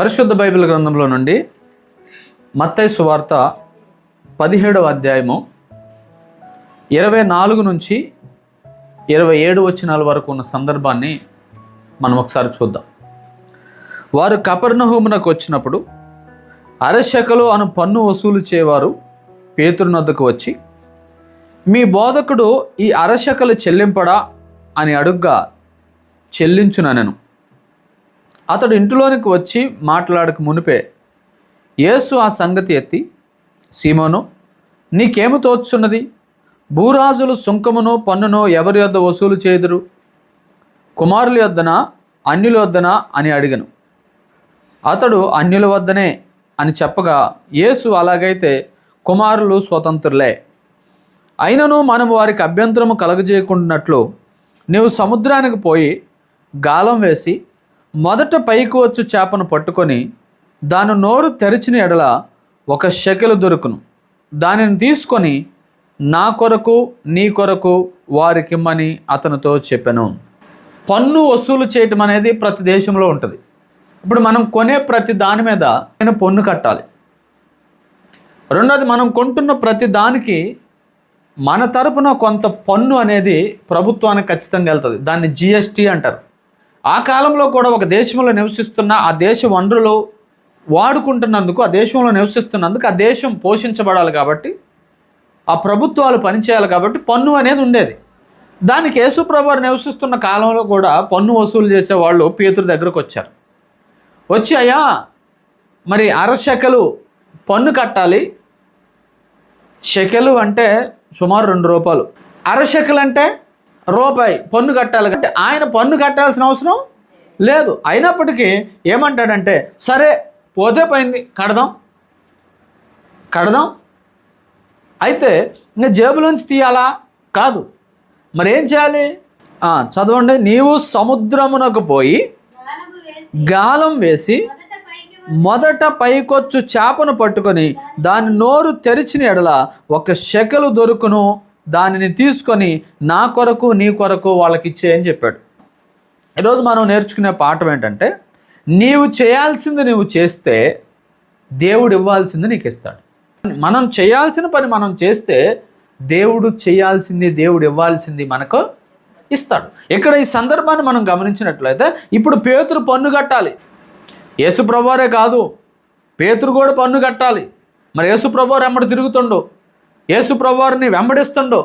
పరిశుద్ధ బైబిల్ గ్రంథంలో నుండి మత్తయి సువార్త పదిహేడవ అధ్యాయము ఇరవై నాలుగు నుంచి ఇరవై ఏడు వచ్చినాల వరకు ఉన్న సందర్భాన్ని మనం ఒకసారి చూద్దాం. వారు కపర్ణహోమునకు వచ్చినప్పుడు అరశకలు అను పన్ను వసూలు చేయవారు పేతురునొద్దకు వచ్చి మీ బోధకుడు ఈ అరశకలు చెల్లింపడా? అని అడుగ్గా చెల్లించుననెను. అతడు ఇంటిలోనికి వచ్చి మాట్లాడక మునిపే యేసు ఆ సంగతి ఎత్తి సీమోను నీకేమి తోచున్నది భూరాజులు సుంకమును పన్నును ఎవరి యొద్ద వసూలు చేదురు కుమారుల యొద్దనా అన్యుల వద్దనా అని అడిగను. అతడు అన్యుల వద్దనే అని చెప్పగా యేసు అలాగైతే కుమారులు స్వతంత్రులే. అయినను మనం వారికి అభ్యంతరము కలగజేయకుండాట్లు నీవు సముద్రానికి పోయి గాలం వేసి మొదట పైకి వచ్చు చేపను పట్టుకొని దాని నోరు తెరిచిన ఎడల ఒక షెకెలు దొరుకును. దానిని తీసుకొని నా కొరకు నీ కొరకు వారికిమ్మని అతనితో చెప్పాను. పన్ను వసూలు చేయటం అనేది ప్రతి దేశంలో ఉంటుంది. ఇప్పుడు మనం కొనే ప్రతి దాని మీద నేను పన్ను కట్టాలి. రెండోది మనం కొంటున్న ప్రతి దానికి మన తరపున కొంత పన్ను అనేది ప్రభుత్వానికి ఖచ్చితంగా వెళ్తుంది. దాన్ని జిఎస్టీ అంటారు. ఆ కాలంలో కూడా ఒక దేశంలో నివసిస్తున్న ఆ దేశ వనరులు వాడుకుంటున్నందుకు ఆ దేశంలో నివసిస్తున్నందుకు ఆ దేశం పోషించబడాలి కాబట్టి ఆ ప్రభుత్వాలు పనిచేయాలి కాబట్టి పన్ను అనేది ఉండేది. దానికి యేసుప్రభారు నివసిస్తున్న కాలంలో కూడా పన్ను వసూలు చేసే వాళ్ళు పేతురు దగ్గరకు వచ్చారు. వచ్చి అయ్యా మరి అరశకలు పన్ను కట్టాలి. షెకెలు అంటే సుమారు రెండు రూపాయలు. అరశకలు అంటే రూపాయి పన్ను కట్టాలి అంటే ఆయన పన్ను కట్టాల్సిన అవసరం లేదు. అయినప్పటికీ ఏమంటాడంటే సరే పోతే పోయింది కడదాం కడదాం. అయితే ఇంకా జేబులోంచి తీయాలా? కాదు. మరి ఏం చేయాలి చదవండి. నీవు సముద్రమునకు పోయి గాలం వేసి మొదట మొదట పైకొచ్చు చేపను పట్టుకొని దాని నోరు తెరిచిన ఎడల ఒక శకలు దొరుకును. దానిని తీసుకొని నా కొరకు నీ కొరకు వాళ్ళకి ఇచ్చేయని చెప్పాడు. ఈరోజు మనం నేర్చుకునే పాఠం ఏంటంటే నీవు చేయాల్సింది నీవు చేస్తే దేవుడు ఇవ్వాల్సింది నీకు ఇస్తాడు. మనం చేయాల్సిన పని మనం చేస్తే దేవుడు చేయాల్సింది దేవుడు ఇవ్వాల్సింది మనకు ఇస్తాడు. ఇక్కడ ఈ సందర్భాన్ని మనం గమనించినట్లయితే ఇప్పుడు పేతురు పన్ను కట్టాలి. యేసు ప్రభువారే కాదు పేతురు కూడా పన్ను కట్టాలి. మరి యేసు ప్రభువారు వెంబడి తిరుగుతుండు. యేసు ప్రభువారిని వెంబడిస్తుండో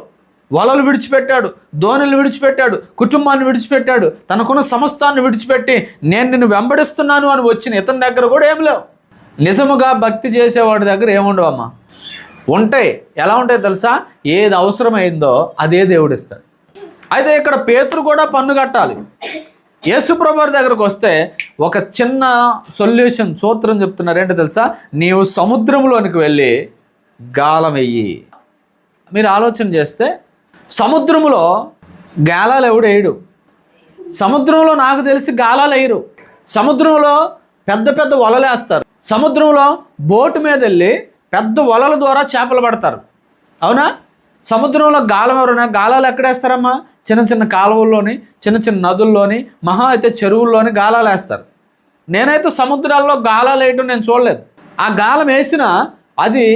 వలలు విడిచిపెట్టాడు దోణులు విడిచిపెట్టాడు కుటుంబాన్ని విడిచిపెట్టాడు తనకున్న సమస్తాన్ని విడిచిపెట్టి నేను నిన్ను వెంబడిస్తున్నాను అని వచ్చిన ఇతని దగ్గర కూడా ఏం లేవు. నిజముగా భక్తి చేసేవాడి దగ్గర ఏముండవు అమ్మా? ఉంటాయి. ఎలా ఉంటాయి తెలుసా? ఏది అవసరమైందో అదే దేవుడు ఇస్తాడు అయితే ఇక్కడ పేతురు కూడా పన్ను కట్టాలి. యేసుప్రభు దగ్గరకు వస్తే ఒక చిన్న సొల్యూషన్ సూత్రం చెప్తున్నారు. ఏంటో తెలుసా? నీవు సముద్రంలోనికి వెళ్ళి గాలం వెయ్యి. మీరు ఆలోచన చేస్తే సముద్రములో గాలాలు ఎవడు వేయడు. సముద్రంలో నాకు తెలిసి గాలాలు వేయరు. సముద్రంలో పెద్ద పెద్ద వలలు వేస్తారు. సముద్రంలో బోటు మీద వెళ్ళి పెద్ద వలల ద్వారా చేపలు పడతారు. అవునా? సముద్రంలో గాలం ఎవరైనా గాలాలు ఎక్కడేస్తారమ్మా చిన్న చిన్న కాలువల్లోని చిన్న చిన్న నదుల్లోని మహా అయితే చెరువుల్లోని గాలాలు వేస్తారు. నేనైతే సముద్రాల్లో గాలాలు వేయటం నేను చూడలేదు. ఆ గాలం వేసినా అది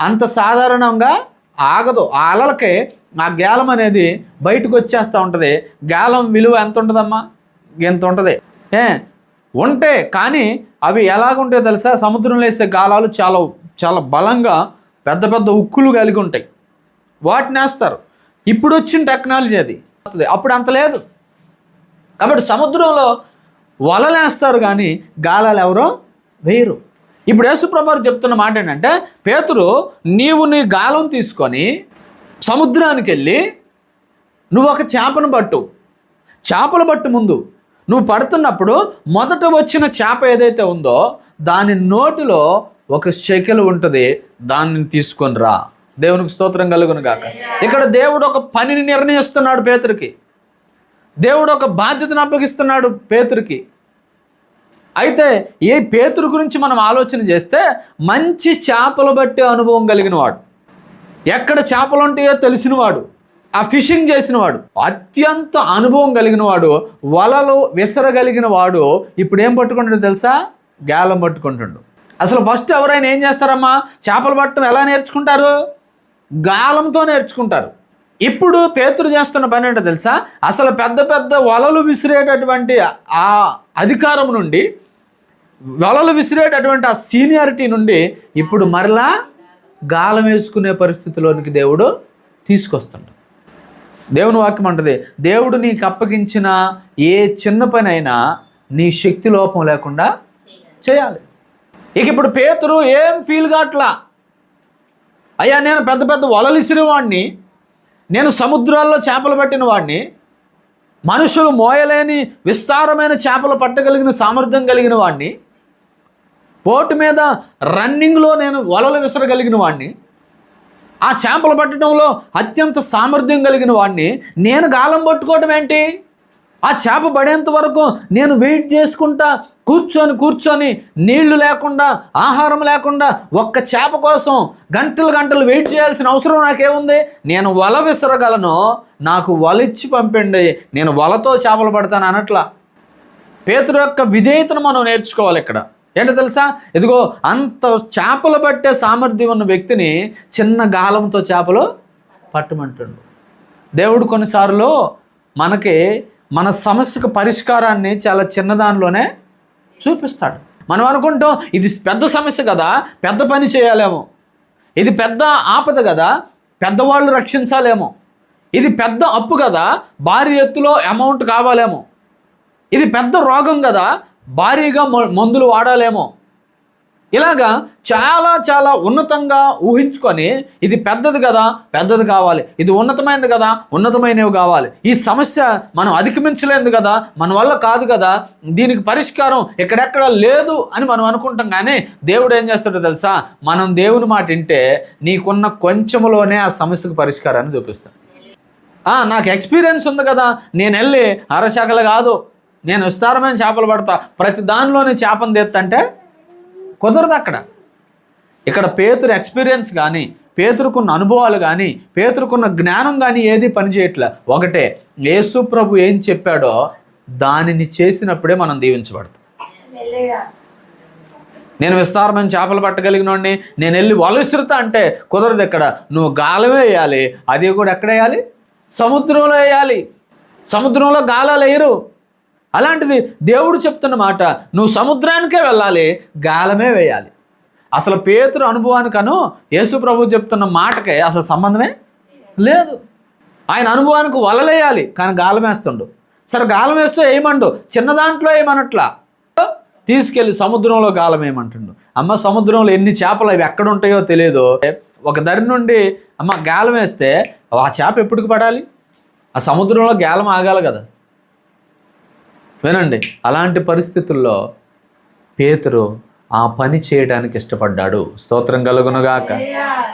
అంత సాధారణంగా ఆగదు. ఆ అలలకే ఆ గాలం అనేది బయటకు వచ్చేస్తూ ఉంటుంది. గాలం విలువ ఎంత ఉంటుందమ్మా? ఎంత ఉంటుంది? ఏ ఉంటే కానీ అవి ఎలాగుంటాయో తెలుసా? సముద్రంలో వేసే గాలాలు చాలా చాలా బలంగా పెద్ద పెద్ద ఉక్కులు కలిగి ఉంటాయి. వాటిని వేస్తారు. ఇప్పుడు వచ్చిన టెక్నాలజీ అది. అప్పుడు అంత లేదు. కాబట్టి సముద్రంలో వలలేస్తారు కానీ గాలాలు ఎవరో? వేయరు. ఇప్పుడు యేసుప్రభారు చెప్తున్న మాట ఏంటంటే పేతురు నీవు నీ గాలం తీసుకొని సముద్రానికి వెళ్ళి నువ్వు ఒక చేపను పట్టు. చేపలు పట్టు ముందు. నువ్వు పడుతున్నప్పుడు మొదట వచ్చిన చేప ఏదైతే ఉందో దాని నోటిలో ఒక శకెలు ఉంటుంది. దాన్ని తీసుకొని రా. దేవునికి స్తోత్రం కలుగును గాక. ఇక్కడ దేవుడు ఒక పనిని నిర్ణయిస్తున్నాడు పేతురికి. దేవుడు ఒక బాధ్యతను అప్పగిస్తున్నాడు పేతురికి. అయితే ఏ పేతురు గురించి మనం ఆలోచన చేస్తే మంచి చేపలు బట్టే అనుభవం కలిగిన వాడు ఎక్కడ చేపలు ఉంటాయో తెలిసినవాడు. ఆ ఫిషింగ్ చేసిన వాడు అత్యంత అనుభవం కలిగిన వాడు వలలు విసరగలిగిన వాడు ఇప్పుడు ఏం పట్టుకుంటాడు తెలుసా? గాలం పట్టుకుంటుండు. అసలు ఫస్ట్ ఎవరైనా ఏం చేస్తారమ్మా? చేపలు పట్టడం ఎలా నేర్చుకుంటారు? గాలంతో నేర్చుకుంటారు. ఇప్పుడు పేతురు చేస్తున్న పని ఏంటో తెలుసా? అసలు పెద్ద పెద్ద వలలు విసిరేటటువంటి ఆ అధికారం నుండి వలలు విసిరేటటువంటి ఆ సీనియారిటీ నుండి ఇప్పుడు మరలా గాలం వేసుకునే పరిస్థితిలోనికి దేవుడు తీసుకొస్తాడు. దేవుని వాక్యం అంటది దేవుడు నీకు అప్పగించిన ఏ చిన్న పని అయినా నీ శక్తి లోపం లేకుండా చేయాలి. ఇక ఇప్పుడు పేతురు ఏం ఫీల్ కావట్లా? అయ్యా నేను పెద్ద పెద్ద వలలు ఇసిరేవాడిని నేను సముద్రాల్లో చేపలు పట్టిన వాడిని మనుషులు మోయలేని విస్తారమైన చేపలు పట్టగలిగిన సామర్థ్యం కలిగిన వాడిని బోటు మీద రన్నింగ్లో నేను వలలు విసరగలిగిన వాడిని ఆ చేపలు పట్టడంలో అత్యంత సామర్థ్యం కలిగిన వాడిని నేను గాలం పట్టుకోవటం ఏంటి? ఆ చేప పడేంత వరకు నేను వెయిట్ చేసుకుంటా కూర్చొని కూర్చొని నీళ్ళు లేకుండా ఆహారం లేకుండా ఒక్క చేప కోసం గంటలు గంటలు వెయిట్ చేయాల్సిన అవసరం నాకేముంది? నేను వల విసరగలను నాకు వల ఇచ్చి పంపండి నేను వలతో చేపలు పడతాను అనట్లా పేతురు యొక్క విధేయతను మనం నేర్చుకోవాలి ఇక్కడ. ఏంటో తెలుసా? ఇదిగో అంత చేపలు పట్టే సామర్థ్యం ఉన్న వ్యక్తిని చిన్న గాలంతో చేపలు పట్టమంటుండు. దేవుడు కొన్నిసార్లు మనకి మన సమస్యకు పరిష్కారాన్ని చాలా చిన్నదానిలోనే చూపిస్తాడు. మనం అనుకుంటాం ఇది పెద్ద సమస్య కదా పెద్ద పని చేయాలేమో. ఇది పెద్ద ఆపద కదా పెద్దవాళ్ళు రక్షించాలేమో. ఇది పెద్ద అప్పు కదా భారీ ఎత్తులో అమౌంట్ కావాలేమో. ఇది పెద్ద రోగం కదా భారీగా మ- మందులు వాడాలేమో. ఇలాగా చాలా చాలా ఉన్నతంగా ఊహించుకొని ఇది పెద్దది కదా పెద్దది కావాలి. ఇది ఉన్నతమైనది కదా ఉన్నతమైనవి కావాలి. ఈ సమస్య మనం అధిగమించలేదు కదా మన వల్ల కాదు కదా దీనికి పరిష్కారం ఎక్కడెక్కడ లేదు అని మనం అనుకుంటాం. కానీ దేవుడు ఏం చేస్తాడో తెలుసా? మనం దేవుని మాట వింటే నీకున్న కొంచెంలోనే ఆ సమస్యకు పరిష్కారాన్ని చూపిస్తాడు. నాకు ఎక్స్పీరియన్స్ ఉంది కదా నేను వెళ్ళి అరశాఖలు కాదు. నేను విస్తారమైన చేపలు పడతా. ప్రతి దానిలోనే చేపను తెస్తంటే కుదరదు అక్కడ. ఇక్కడ పేతురు ఎక్స్పీరియన్స్ కానీ పేతురుకున్న అనుభవాలు కానీ పేతురుకున్న జ్ఞానం కానీ ఏది పనిచేయట్లే ఒకటే యేసు ప్రభు ఏం చెప్పాడో దానిని చేసినప్పుడే మనం దీవించబడతాం. నేను విస్తారమైన చేపలు పట్టగలిగినోడిని నేను వెళ్ళి వలసిరుతా అంటే కుదరదు ఎక్కడ నువ్వు గాలమే వేయాలి అది కూడా ఎక్కడ వేయాలి? సముద్రంలో వేయాలి. సముద్రంలో గాలాలు వేయరు. అలాంటిది దేవుడు చెప్తున్న మాట నువ్వు సముద్రానికే వెళ్ళాలి గాలమే వేయాలి. అసలు పేతురు అనుభవానికను యేసు ప్రభు చెప్తున్న మాటకే అసలు సంబంధమే లేదు. ఆయన అనుభవానికి వలలేయాలి కానీ గాలం వేస్తుండు. సరే గాలం వేస్తూ వేయమండు చిన్న దాంట్లో ఏమనట్లా? తీసుకెళ్ళి సముద్రంలో గాలం ఏమంటుండు అమ్మ సముద్రంలో ఎన్ని చేపలు అవి ఎక్కడ ఉంటాయో తెలియదు ఒక దరి నుండి అమ్మ గాలం వేస్తే ఆ చేప ఎప్పటికి పడాలి? ఆ సముద్రంలో గాలం ఆగాలి కదా. వినండి. అలాంటి పరిస్థితుల్లో పేతురు ఆ పని చేయడానికి ఇష్టపడ్డాడు. స్తోత్రం కలుగునుగాక.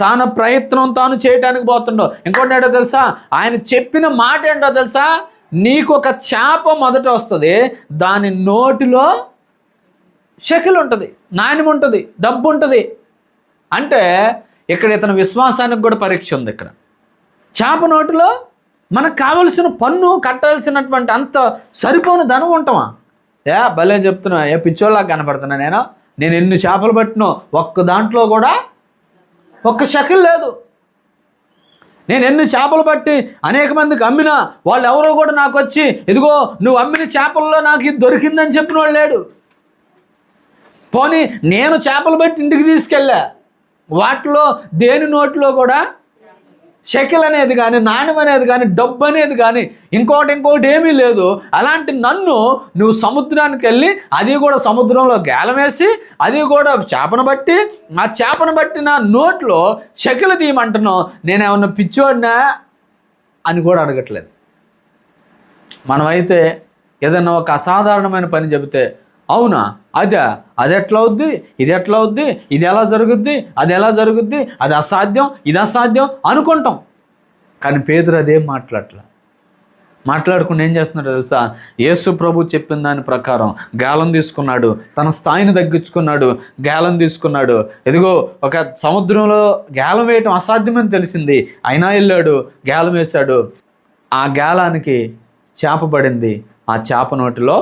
తాను ప్రయత్నం తాను చేయడానికి పోతుండో. ఇంకోటి ఏంటో తెలుసా? ఆయన చెప్పిన మాట ఏంటో తెలుసా? నీకు ఒక చేప మొదట వస్తుంది. దాని నోటిలో షకిల్ ఉంటుంది నాణ్యం ఉంటుంది డబ్బు ఉంటుంది. అంటే ఇక్కడ ఇతని విశ్వాసానికి కూడా పరీక్ష ఉంది ఇక్కడ. చేప నోటిలో మనకు కావలసిన పన్ను కట్టాల్సినటువంటి అంత సరిపోని ధనం ఉంటామా? ఏ భలే చెప్తున్నా. ఏ పిచ్చోళ్ళగా కనపడుతున్నా నేను. నేను ఎన్ని చేపలు పట్టినో ఒక్క దాంట్లో కూడా ఒక్క షకిల్ లేదు. నేను ఎన్ని చేపలు పట్టి అనేక మందికి అమ్మినా వాళ్ళు ఎవరో కూడా నాకు వచ్చి ఇదిగో నువ్వు అమ్మిన చేపల్లో నాకు ఇది దొరికిందని చెప్పిన వాళ్ళు లేడు. పోనీ నేను చేపలు పట్టి ఇంటికి తీసుకెళ్ళా? వాటిలో దేని నోట్లో కూడా షకిల్ అనేది కానీ నాణ్యం అనేది కానీ డబ్బు అనేది కానీ ఇంకోటి ఇంకోటి ఏమీ లేదు. అలాంటి నన్ను నువ్వు సముద్రానికి వెళ్ళి అది కూడా సముద్రంలో గేలమేసి వేసి అది కూడా చేపను బట్టి ఆ చేపను బట్టి నా నోట్లో షకిల్ తీయమంటున్నావు. నేనేమన్నా పిచ్చోడినా అని కూడా అడగట్లేదు. మనమైతే ఏదైనా ఒక అసాధారణమైన పని చెబితే అవునా? అదే అది ఎట్లా అవుద్ది? ఇది ఎట్లా అవుద్ది? ఇది ఎలా జరుగుద్ది? అది ఎలా జరుగుద్ది? అది అసాధ్యం? ఇది అసాధ్యం? అనుకుంటాం. కానీ పేదరు అదేం మాట్లాడలే మాట్లాడుకుని ఏం చేస్తున్నాడు తెలుసా? యేసు ప్రభు చెప్పిన దాని ప్రకారం గాలం తీసుకున్నాడు తన స్థాయిని తగ్గించుకున్నాడు గాలం తీసుకున్నాడు. ఎదిగో ఒక సముద్రంలో గాలం వేయటం అసాధ్యమని తెలిసింది. అయినా వెళ్ళాడు గాలం వేశాడు. ఆ గాలానికి చేప పడింది. ఆ చేప నోటిలో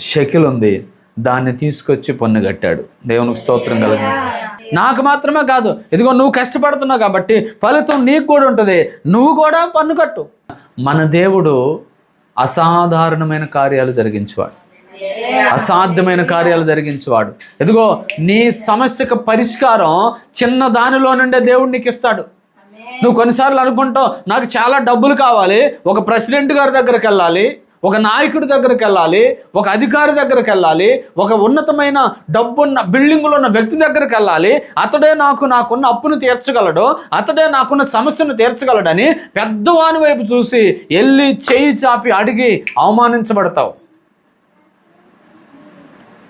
షకిల్ ఉంది దాన్ని తీసుకొచ్చి పన్ను కట్టాడు. దేవునికి స్తోత్రం కలుగు. నాకు మాత్రమే కాదు. ఇదిగో నువ్వు కష్టపడుతున్నావు కాబట్టి ఫలితం నీకు కూడా ఉంటుంది. నువ్వు కూడా పన్ను కట్టు. మన దేవుడు అసాధారణమైన కార్యాలు జరిగించేవాడు. అసాధ్యమైన కార్యాలు జరిగించేవాడు. ఎదుగో నీ సమస్యకు పరిష్కారం చిన్న దానిలో నుండే దేవుడు నీకు ఇస్తాడు. నువ్వు కొన్నిసార్లు అనుకుంటావు నాకు చాలా డబ్బులు కావాలి ఒక ప్రెసిడెంట్ గారి దగ్గరికి వెళ్ళాలి ఒక నాయకుడి దగ్గరికి వెళ్ళాలి ఒక అధికారి దగ్గరికి వెళ్ళాలి ఒక ఉన్నతమైన డబ్బున్న బిల్డింగులో ఉన్న వ్యక్తి దగ్గరికి వెళ్ళాలి. అతడే నాకు నాకున్న అప్పును తీర్చగలడు అతడే నాకున్న సమస్యను తీర్చగలడని పెద్దవాని వైపు చూసి వెళ్ళి చేయి చాపి అడిగి అవమానించబడతావు.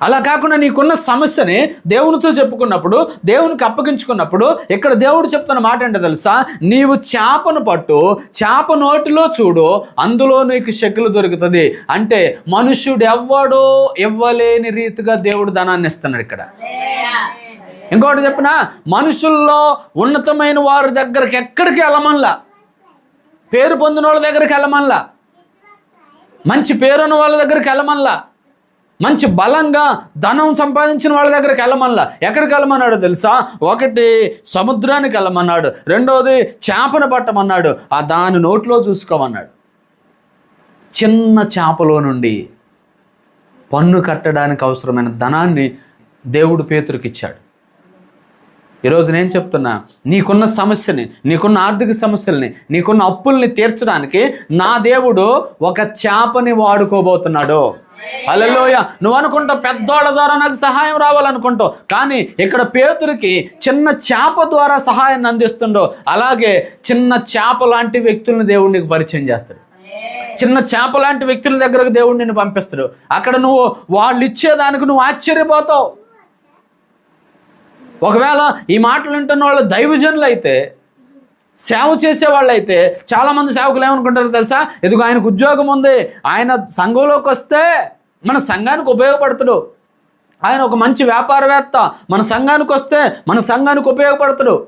అలా కాకుండా నీకున్న సమస్యని దేవునితో చెప్పుకున్నప్పుడు దేవునికి అప్పగించుకున్నప్పుడు ఇక్కడ దేవుడు చెప్తున్న మాట ఏంటో తెలుసా? నీవు చేపను పట్టు చేప నోటిలో చూడు అందులో నీకు శక్తులు దొరుకుతుంది. అంటే మనుష్యుడు ఎవ్వడో ఇవ్వలేని రీతిగా దేవుడు ధనాన్ని ఇస్తున్నాడు ఇక్కడ. ఇంకోటి చెప్పిన? మనుషుల్లో ఉన్నతమైన వారి దగ్గరికి ఎక్కడికి వెళ్ళమల్లా పేరు పొందిన వాళ్ళ దగ్గరికి వెళ్ళమల్లా మంచి పేరున్న వాళ్ళ దగ్గరికి వెళ్ళమల్లా మంచి బలంగా ధనం సంపాదించిన వాళ్ళ దగ్గరికి వెళ్ళమల్లా ఎక్కడికి వెళ్ళమన్నాడు తెలుసా? ఒకటి సముద్రానికి వెళ్ళమన్నాడు. రెండవది చేపను పట్టమన్నాడు. ఆ దాని నోట్లో చూసుకోమన్నాడు. చిన్న చేపలో నుండి పన్ను కట్టడానికి అవసరమైన ధనాన్ని దేవుడు పేతురికిచ్చాడు ఈరోజు నేను చెప్తున్నా నీకున్న సమస్యని నీకున్న ఆర్థిక సమస్యల్ని నీకున్న అప్పుల్ని తీర్చడానికి నా దేవుడు ఒక చేపని వాడుకోబోతున్నాడు. అలలోయ నువ్వు అనుకుంటావు పెద్దోళ్ళ ద్వారా నాకు సహాయం రావాలనుకుంటావు. కానీ ఇక్కడ పేతురికి చిన్న చేప ద్వారా సహాయాన్ని అందిస్తుండో అలాగే చిన్న చేప లాంటి వ్యక్తులను దేవుడు నీకు పరిచయం చేస్తాడు. చిన్న చేప లాంటి వ్యక్తుల దగ్గరకు దేవుడు నిన్ను పంపిస్తాడు. అక్కడ నువ్వు వాళ్ళు ఇచ్చేదానికి నువ్వు ఆశ్చర్యపోతావు. ఒకవేళ ఈ మాటలు వింటున్న వాళ్ళు దైవజనులు అయితే సేవ చేసే వాళ్ళైతే చాలామంది సేవకులు ఏమనుకుంటారు తెలుసా? ఎదుగు ఆయనకు ఉద్యోగం ఉంది. ఆయన సంఘంలోకి వస్తే మన సంఘానికి ఉపయోగపడతాడు. ఆయన ఒక మంచి వ్యాపారవేత్త మన సంఘానికి వస్తే మన సంఘానికి ఉపయోగపడతాడు.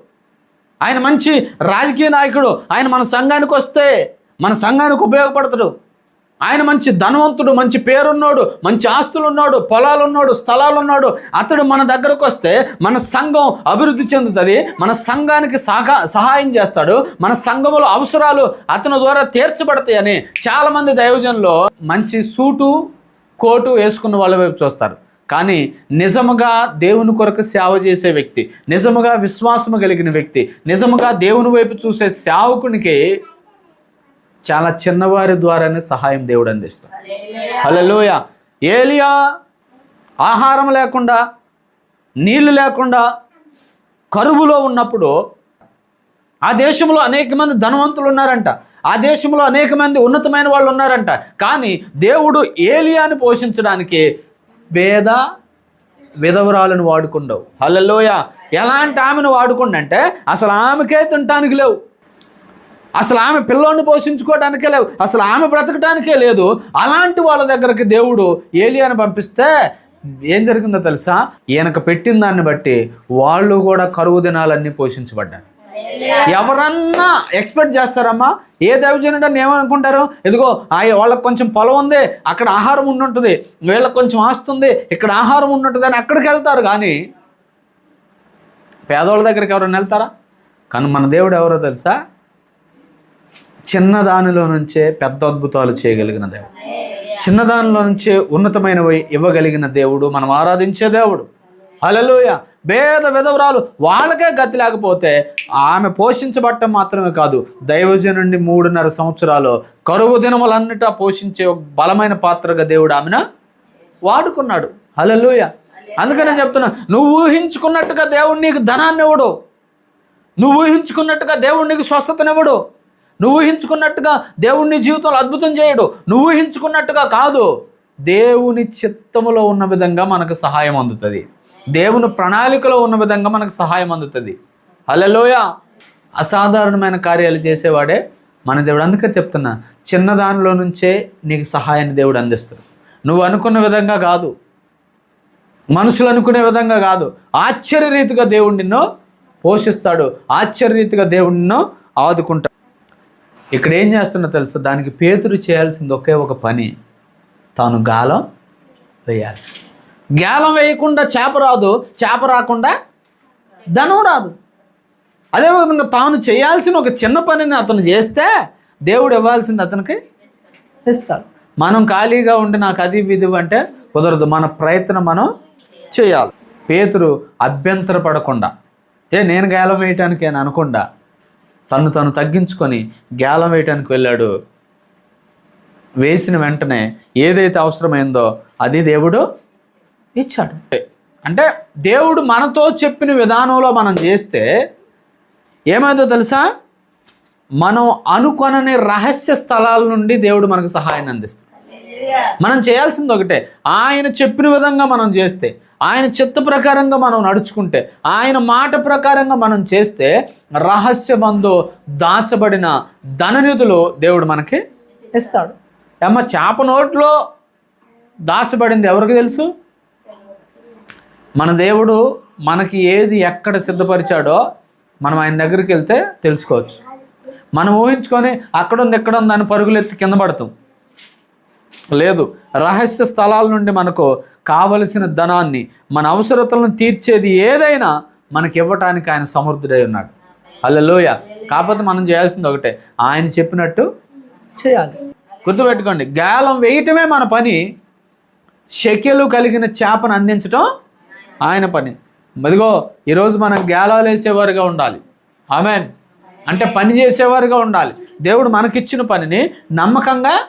ఆయన మంచి రాజకీయ నాయకుడు. ఆయన మన సంఘానికి వస్తే మన సంఘానికి ఉపయోగపడతాడు. ఆయన మంచి ధనవంతుడు మంచి పేరున్నాడు మంచి ఆస్తులు ఉన్నాడు పొలాలు ఉన్నాడు స్థలాలు ఉన్నాడు అతడు మన దగ్గరకు వస్తే మన సంఘం అభివృద్ధి చెందుతుంది మన సంఘానికి సహా సహాయం చేస్తాడు మన సంఘములో అవసరాలు అతని ద్వారా తీర్చబడతాయని చాలామంది దైవజనులు మంచి సూటు కోటు వేసుకున్న వాళ్ళ వైపు చూస్తారు. కానీ నిజముగా దేవుని కొరకు సేవ చేసే వ్యక్తి నిజముగా విశ్వాసము కలిగిన వ్యక్తి నిజముగా దేవుని వైపు చూసే సేవకునికి చాలా చిన్నవారి ద్వారానే సహాయం దేవుడు అందిస్తాడు. హలోయ ఏలియా ఆహారం లేకుండా నీళ్ళు లేకుండా కరువులో ఉన్నప్పుడు ఆ దేశంలో అనేక మంది ధనవంతులు ఉన్నారంట. ఆ దేశంలో అనేక మంది ఉన్నతమైన వాళ్ళు ఉన్నారంట. కానీ దేవుడు ఏలియాని పోషించడానికి పేద విధవరాలను వాడుకుండవు. హల్లలోయ. ఎలాంటి ఆమెను వాడుకుండంటే అసలు ఆమెకే తినటానికి లేవు. అసలు ఆమె పిల్లోని పోషించుకోవడానికే లేవు. అసలు ఆమె బ్రతకడానికే లేదు. అలాంటి వాళ్ళ దగ్గరికి దేవుడు ఏలియాని పంపిస్తే ఏం జరిగిందో తెలుసా? ఈయనకు పెట్టిన దాన్ని బట్టి వాళ్ళు కూడా కరువు దినాలన్నీ పోషించబడ్డారు. ఎవరన్నా ఎక్స్పెక్ట్ చేస్తారమ్మా? ఏ దైవజనుడు అని ఏమనుకుంటారు? ఇదిగో ఆ వాళ్ళకి కొంచెం పొలం ఉంది అక్కడ ఆహారం ఉండుంటుంది వీళ్ళకి కొంచెం ఆస్తుంది ఇక్కడ ఆహారం ఉండుంటుంది అని అక్కడికి వెళ్తారు. కానీ పేదవాళ్ళ దగ్గరికి ఎవరైనా వెళ్తారా? కానీ మన దేవుడు ఎవరో తెలుసా? చిన్నదానిలో నుంచే పెద్ద అద్భుతాలు చేయగలిగిన దేవుడు. చిన్నదానిలో నుంచే ఉన్నతమైనవి ఇవ్వగలిగిన దేవుడు మనం ఆరాధించే దేవుడు. అలలోయ భేద విధవరాలు వాళ్ళకే గతి లేకపోతే ఆమె పోషించబట్టం మాత్రమే కాదు దైవజనుండి మూడున్నర సంవత్సరాలు కరువు దినములన్నిటా పోషించే బలమైన పాత్రగా దేవుడు ఆమెను వాడుకున్నాడు. అలలోయ అందుకని నేను చెప్తున్నా నువ్వు ఊహించుకున్నట్టుగా దేవుడు నీకు ధనాన్ని ఇవ్వడు. నువ్వు ఊహించుకున్నట్టుగా దేవుడు నీకు స్వస్థతనివ్వడు. నువ్వు ఊహించుకున్నట్టుగా దేవుని జీవితంలో అద్భుతం చేయడు. నువ్వు ఊహించుకున్నట్టుగా కాదు. దేవుని చిత్తములో ఉన్న విధంగా మనకు సహాయం అందుతుంది. దేవుని ప్రణాళికలో ఉన్న విధంగా మనకు సహాయం అందుతుంది. అలలోయ అసాధారణమైన కార్యాలు చేసేవాడే మన దేవుడు. అందుకే చెప్తున్నా చిన్నదానిలో నుంచే నీకు సహాయాన్ని దేవుడు అందిస్తాడు. నువ్వు అనుకున్న విధంగా కాదు. మనుషులు అనుకునే విధంగా కాదు. ఆశ్చర్యరీతిగా దేవుడు నిన్ను పోషిస్తాడు. ఆశ్చర్యరీతిగా దేవుడు నిన్ను ఆదుకుంటాడు. ఇక్కడ ఏం చేస్తున్నా తెలుసు? దానికి పేతురు చేయాల్సింది ఒకే ఒక పని. తాను గాలం వేయాలి. గాలం వేయకుండా చేప రాదు చేప రాకుండా ధనం రాదు. అదేవిధంగా తాను చేయాల్సిన ఒక చిన్న పనిని అతను చేస్తే దేవుడు ఇవ్వాల్సింది అతనికి ఇస్తాడు. మనం ఖాళీగా ఉండి నాకు అది విధి అంటే కుదరదు. మన ప్రయత్నం మనం చేయాలి. పేతురు అభ్యంతర పడకుండా ఏ నేను గాలం వేయటానికి అని అనకుండా తను తను తగ్గించుకొని గేలం వేయటానికి వెళ్ళాడు. వేసిన వెంటనే ఏదైతే అవసరమైందో అది దేవుడు ఇచ్చాడు. అంటే దేవుడు మనతో చెప్పిన విధానంలో మనం చేస్తే ఏమైందో తెలుసా? మనం అనుకొనని రహస్య స్థలాల నుండి దేవుడు మనకు సహాయాన్ని అందిస్తాడు మనం చేయాల్సింది ఒకటే. ఆయన చెప్పిన విధంగా మనం చేస్తే ఆయన చిత్త ప్రకారంగా మనం నడుచుకుంటే ఆయన మాట ప్రకారంగా మనం చేస్తే రహస్యమందు దాచబడిన ధననిధులు దేవుడు మనకి ఇస్తాడు. అమ్మ చేప నోట్లో దాచబడింది ఎవరికి తెలుసు? మన దేవుడు మనకి ఏది ఎక్కడ సిద్ధపరిచాడో మనం ఆయన దగ్గరికి వెళ్తే తెలుసుకోవచ్చు. మనం ఊహించుకొని అక్కడ ఉంది ఎక్కడ ఉంది అని పరుగులెత్తి కింద పడతాం. లేదు. రహస్య స్థలాల నుండి మనకు కావలసిన ధనాన్ని మన అవసరతలను తీర్చేది ఏదైనా మనకి ఇవ్వటానికి ఆయన సమర్థుడై ఉన్నాడు. అల్లలోయ కాకపోతే మనం చేయాల్సింది ఒకటే. ఆయన చెప్పినట్టు చేయాలి. గుర్తుపెట్టుకోండి. గాలం వేయటమే మన పని. శక్యలు కలిగిన చేపను అందించటం ఆయన పని. ఇదిగో ఈరోజు మనం గేలాలు వేసేవారుగా ఉండాలి. ఆమెన్. అంటే పని చేసేవారుగా ఉండాలి. దేవుడు మనకిచ్చిన పనిని నమ్మకంగా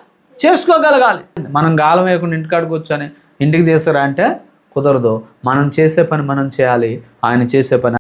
చేసుకోగలగాలి. మనం గాలం వేయకుండా ఇంటికాడ కూర్చొని ఇంటికి తీసుకురా అంటే కుదరదు. మనం చేసే పని మనం చేయాలి. ఆయన చేసే పని